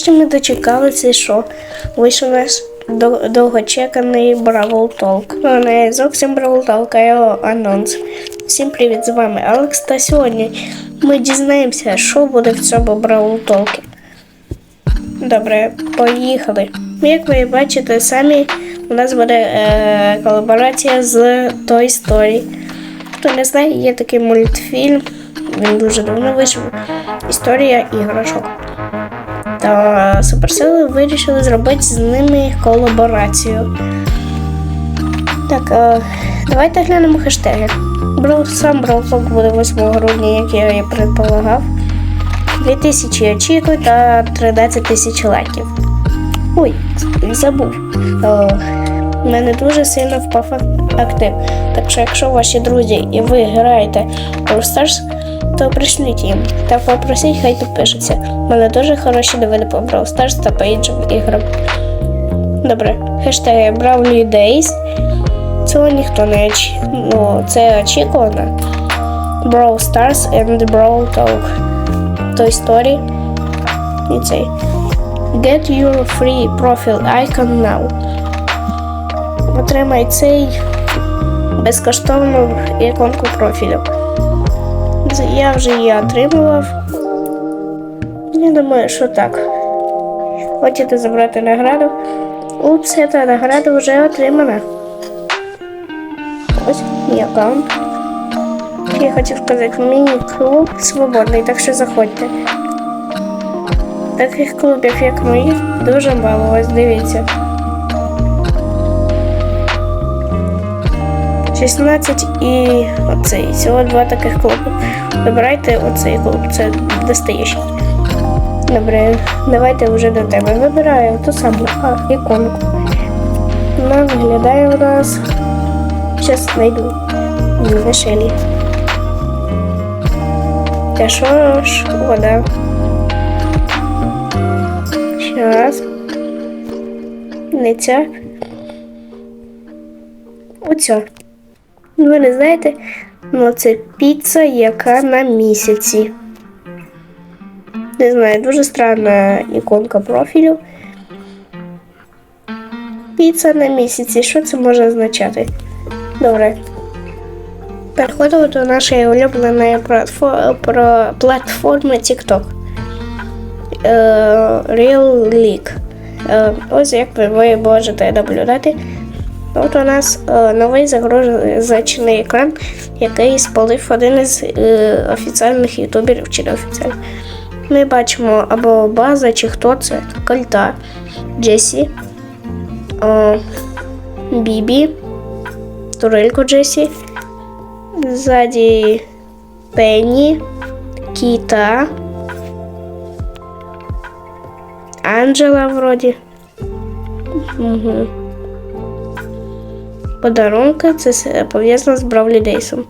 Нарешті ми дочекалися, що вийшов наш дов- довгочеканий Бравл Толк. Ну, не зовсім Бравл Толк, а його анонс. Всім привіт, з вами Алекс. Та сьогодні ми дізнаємося, що буде в цьому Бравл Толкі. Добре, поїхали. Як ви бачите самі, у нас буде е, колаборація з Toy Story. Хто не знає, є такий мультфільм, він дуже давно вийшов. Історія іграшок. Та суперсили вирішили зробити з ними колаборацію. Так, е, давайте глянемо хештеги. Сам Бравлок буде 8 грудня, як я і предполагав. 2000 очікуй та 13 тисяч лайків. Ой, забув. Е, У мене дуже сильно впав актив. Так що, якщо ваші друзі і ви граєте в Stars, то пришліть їм та попросіть, хай підпишуться. У мене дуже хороші новини по Brawl Stars та по іншим іграм. Добре, хештеги Brawly Days. Цього ніхто не очі... ну, це очікувано. Brawl Stars and Brawl Talk. Toy Story. І цей. Get your free profile icon now. Отримай цей безкоштовну іконку профілю. Я вже її отримував. Я думаю, що так. Хочете забрати награду? Упс, ця награда вже отримана. Ось мій аккаунт. Я хотів сказати, міні-клуб свободний, так що заходьте. Таких клубів, як мої, дуже мало. Ось дивіться. 16 і оцей. Всього два таких клуби. Вибирайте оцей клуб, це достаючий. Добре, давайте вже до тебе. Вибираю ту саму а, іконку. Вона виглядає у нас. Зараз знайду. Шелі. Та що ж, вода. Щас. Не ця. Оця. Ви не знаєте, ну це піца, яка на місяці. Не знаю, дуже странна іконка профілю. Піца на місяці. Що це може означати? Добре. Переходимо до нашої улюбленої платформи TikTok. Е, Real League. Е, Ось як ви можете наблюдати. От у нас е, новий загрузочний екран, який спалив один із е, офіційних ютуберів чи не. Ми бачимо або база, чи хто це, Кольта, Джесі, е, Бібі, Турельку Джесі, ззаді Пенні, Кіта, Анджела вроді. Угу. Подарунки це пов'язано з Бравлі Дейсом.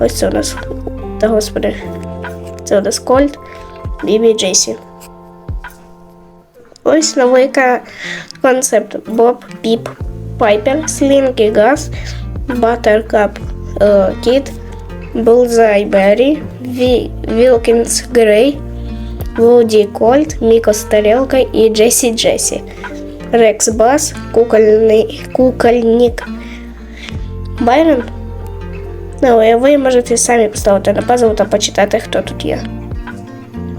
Ось це у нас. Та господи. Це у нас Кольт, Бібі і Джейсі. Ось новий концепт. Боб, Піп, Пайпер, Слінкі Газ, Баттеркап, е, Кіт, Булзай Беррі, Ві, Вілкінс Грей, Вуді Кольт, Міко Старелка і Джесі Джесі. Рекс Бас, кукольний, кукольник Байрон. Ну, і ви можете самі поставити на пазл та почитати, хто тут є.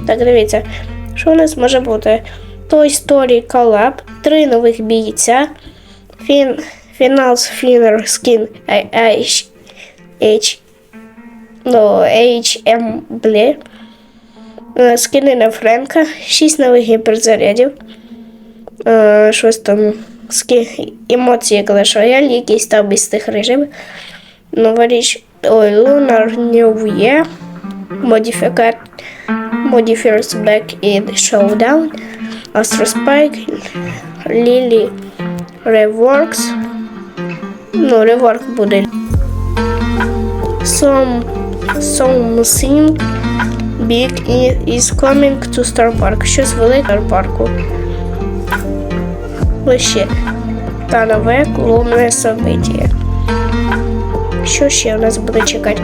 Так, дивіться, що у нас може бути? Toy Story Collab, три нових бійця, фін, Finals Finner Skin H, ну, HM Blе, е, скини на Френка, шість нових гіперзарядів, е, щось там ски, емоції Clash Royale, якийсь там із тих режимів. Нова річ ой, Lunar New Year, Modificat, Modifiers Back in Showdown, Astro Spike, Lily Reworks. Ну, реворк буде. Some, something big is coming to Star Park. Щось велике в парку. Лише та нове клубне событие. Що ще у нас буде чекати?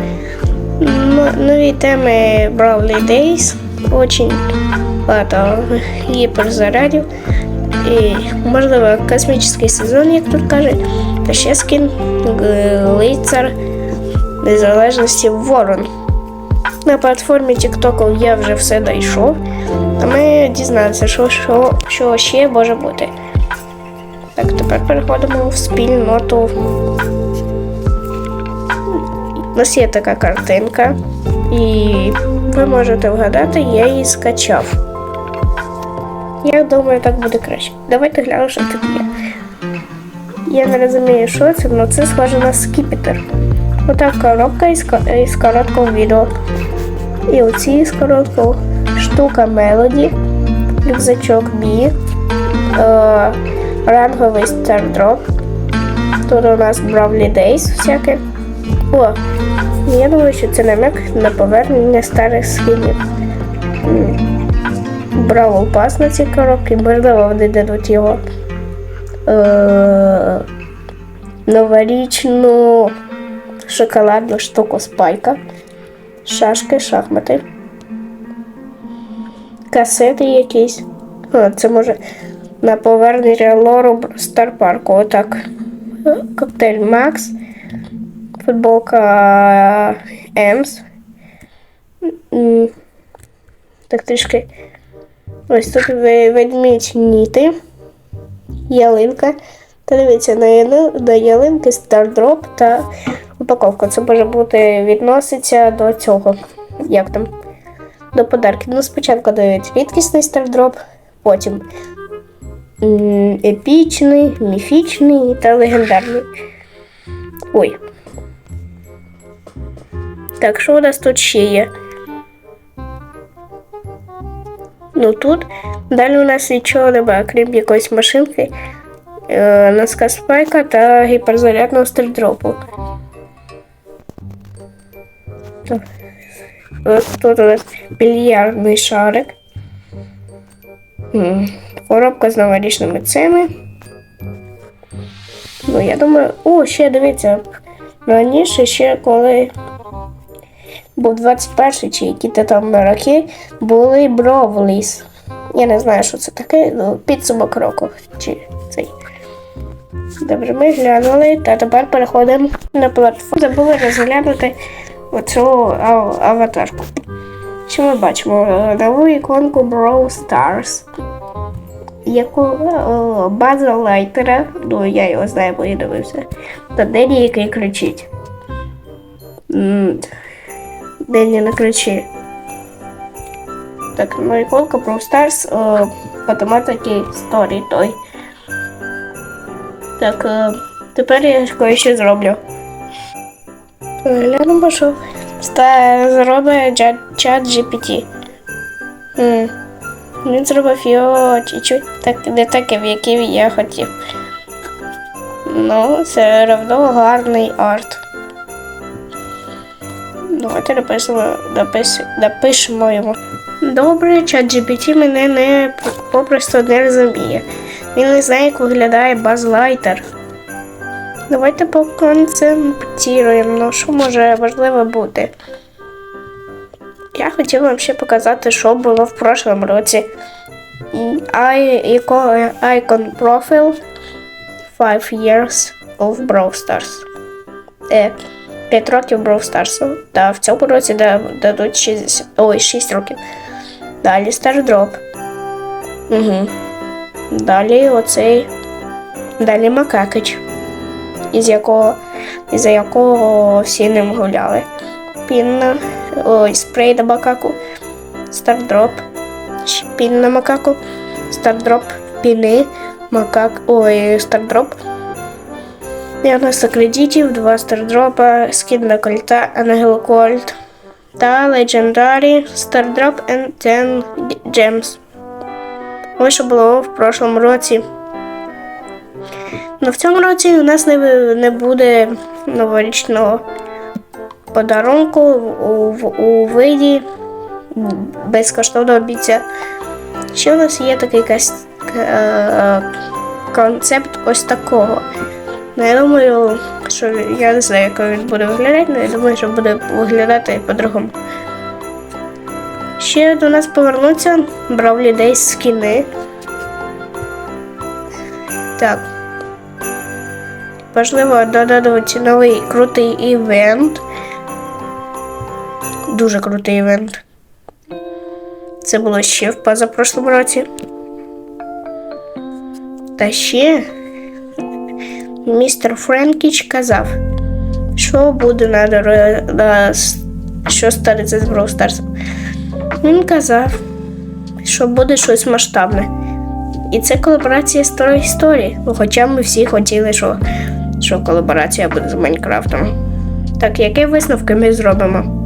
Нові теми Brawley Days. Очень багато гіперзарядів. І, можливо, космічний сезон, як тут кажуть, та ще скін лицар незалежності Ворон. На платформі TikTok я вже все дійшов, а ми дізналися, що, що, що ще може бути. Так, тепер переходимо в спільноту. У нас є така картинка, і ви можете вгадати, я її скачав. Я думаю, так буде краще. Давайте глянемо, що тут є. Я не розумію, що це, але це схоже на скіпетр. Отак коробка із, ко- короткого відео. І оці з короткого штука Мелоді, рюкзачок Бі, ранговий стардроп. Тут у нас Bravely Days всяке. О, я думаю, що це намек на повернення старих скинів. Бравл пас на ці коробки, можливо, вони дадуть його. Е, новорічну шоколадну штуку спайка, шашки, шахмати, касети якісь. А, це може на повернення лору Стар Парку. Отак. Е, Коктейль Макс, футболка Емс. Так трішки. Ось тут ведмідь ніти, ялинка. Та дивіться, на, яли- на ялинки стардроп та упаковка. Це може бути відноситься до цього. Як там? До подарків. Ну, спочатку дають рідкісний стардроп, потім епічний, міфічний та легендарний. Ой. Так, що у нас тут ще є? Ну тут далі у нас нічого немає, крім якоїсь машинки, е, носка спайка та гіперзарядного стрільдропу. Тут у нас більярдний шарик. Коробка з новорічними цими. Ну, я думаю, о, ще дивіться. Раніше ще коли був 21 чи які-то там роки, були бровліс. Я не знаю, що це таке, ну, підсумок року. Чи цей. Добре, ми глянули, та тепер переходимо на платформу. Забули розглянути оцю аватарку. Що ми бачимо? Нову іконку Brawl Stars. Яку о, база лайтера, ну я його знаю, бо я дивився. Та Дені, який кричить. Дені не кричи. Так, ну іконка Brawl Stars, тематиці сторі той. Так, е, тепер я кое-що зроблю. Глянемо, що зробить чат GPT. М, Він зробив його чуть-чуть так, не таким, яким я хотів. Ну, все одно гарний арт. Давайте напишемо, напиш, напишемо йому. Добре, чат GPT мене не попросту не розуміє. Він не знає, як виглядає базлайтер. Давайте поконцентруємо, ну що може важливо бути. Я хотів вам ще показати, що було в прошлому році. Icon profile 5 years of Brawl Stars. Е, 5 років Brawl Stars. Та в цьому році дадуть 60, ой, 6 років. Далі Star Drop. Угу. Далі оцей. Далі Макакич, із якого, із якого всі ним гуляли. Пінна, ой, спрей на макаку, стардроп, пін на макаку, стардроп, піни, макак, ой, стардроп. 90 кредитів, 2 стардропа, скін на кольта, Ангел Кольт та Legendary Stardrop and 10 Gems. Ось що було в прошлому році. Ну в цьому році у нас не, не буде новорічного подарунку у, у виді безкоштовного бійця. Ще у нас є такий е, концепт ось такого. Ну, я думаю, що я не знаю, як він буде виглядати, але я думаю, що буде виглядати по-другому. Ще до нас повернуться Бравлі Дейс скіни. Так. Важливо додадуть новий крутий івент. Дуже крутий івент. Це було ще в позапрошлому році. Та ще містер Френкіч казав, що буде на, доро- на с- що станеться з Brawl Stars. Він казав, що буде щось масштабне. І це колаборація Story. Ну, Хоча ми всі хотіли, що, що колаборація буде з Майнкрафтом. Так, які висновки ми зробимо?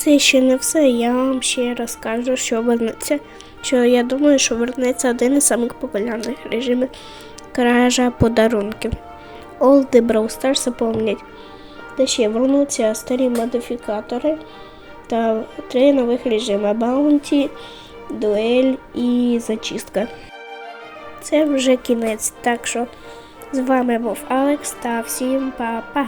Це ще не все. Я вам ще розкажу, що вернеться. Що я думаю, що вернеться один із самих популярних режимів кража подарунків. Олди Brawl Stars заповнять. Та ще вернуться старі модифікатори та три нових режими Баунті, дуель і зачистка. Це вже кінець, так що з вами був Алекс та всім па-па!